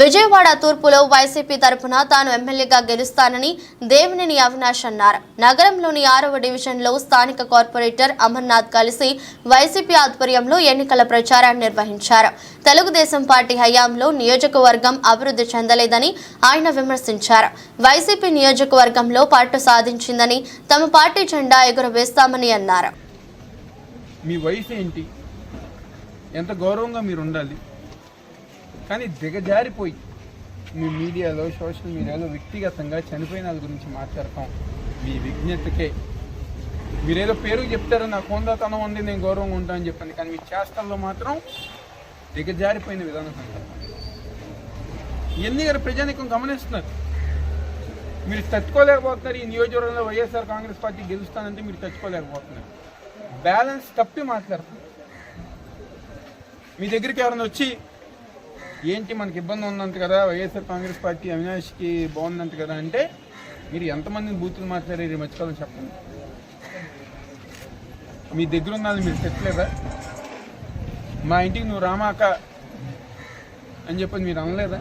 Vijayawada తూర్పులో YCP తరపున తాను ఎమ్మెల్యేగా గెలుస్తానని దేవినేని అవినాష్ అన్నారు. నగరంలోని ఆరవ డివిజన్లో స్థానిక కార్పొరేటర్ అమర్నాథ్ కలిసి వైసీపీ ఆధ్వర్యంలో ఎన్నికల ప్రచారాన్ని నిర్వహించారు. తెలుగుదేశం పార్టీ హయాంలో నియోజకవర్గం అభివృద్ధి చెందలేదని ఆయన విమర్శించారు. వైసీపీ నియోజకవర్గంలో పట్టు సాధించిందని తమ పార్టీ జెండా ఎగురవేస్తామని అన్నారు. మీ వయసు ఏంటి? ఎంత గౌరవంగా మీరు ఉండాలి? కానీ దిగజారిపోయి మీ మీడియాలో సోషల్ మీడియాలో వ్యక్తిగతంగా చనిపోయిన వాళ్ళ గురించి మాట్లాడటం మీ విజ్ఞతకే. మీరేదో పేరు చెప్తారు నా కొందతనం ఉంది నేను గౌరవంగా ఉంటానని చెప్పండి. కానీ మీ చేష్టల్లో మాత్రం దిగజారిపోయిన విధానం కనపడుతుంది. ఇవన్నీ గారు ప్రజానికం గమనిస్తున్నారు? మీరు తట్టుకోలేకపోతున్నారు. ఈ నియోజకవర్గంలో వైఎస్ఆర్ కాంగ్రెస్ పార్టీ గెలుస్తానంటే మీరు తట్టుకోలేకపోతున్నారు. బ్యాలెన్స్ తప్పి మాట్లాడుతున్నారు. మీ దగ్గరికి ఎవరైనా వచ్చి ఏంటి మనకి ఇబ్బంది ఉందంట కదా? వైఎస్ఆర్ కాంగ్రెస్ పార్టీ అవినాష్కి బాగుందంట కదా అంటే మీరు ఎంతమందిని బూతులు మాట్లాడారు మర్చిపోవాలని చెప్పండి. మీ దగ్గర ఉన్నది వాళ్ళు మీరు చెప్పలేదా? మా ఇంటికి నువ్వు రామాక అని చెప్పని మీరు అనలేదా?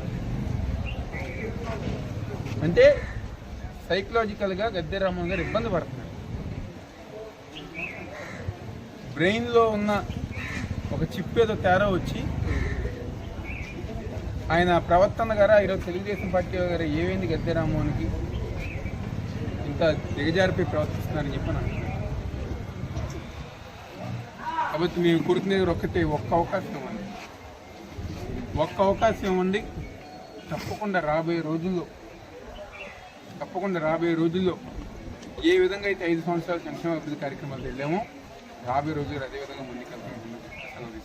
అంటే సైకలాజికల్గా గద్దె రామన్ గారు ఇబ్బంది పడుతున్నారు. బ్రెయిన్లో ఉన్న ఒక చిప్ ఏదో తేడా వచ్చి ఆయన ప్రవర్తన గారా ఈరోజు తెలుగుదేశం పార్టీ గారు ఏమైంది గద్దె రామ్మోహన్కి ఇంత దిగజారిపోయి ప్రవర్తిస్తున్నారని చెప్పి కాబట్టి మేము కోరుకునేది ఒక్కటే ఒక్క అవకాశం ఇవ్వండి ఒక్క అవకాశం ఇవ్వండి తప్పకుండా రాబోయే రోజుల్లో తప్పకుండా రాబోయే రోజుల్లో ఏ విధంగా అయితే ఐదు సంవత్సరాలు సంక్షేమ అభివృద్ధి కార్యక్రమాలు వెళ్ళామో రాబోయే రోజులు అదే విధంగా ముందుకెళ్తామని సెలవు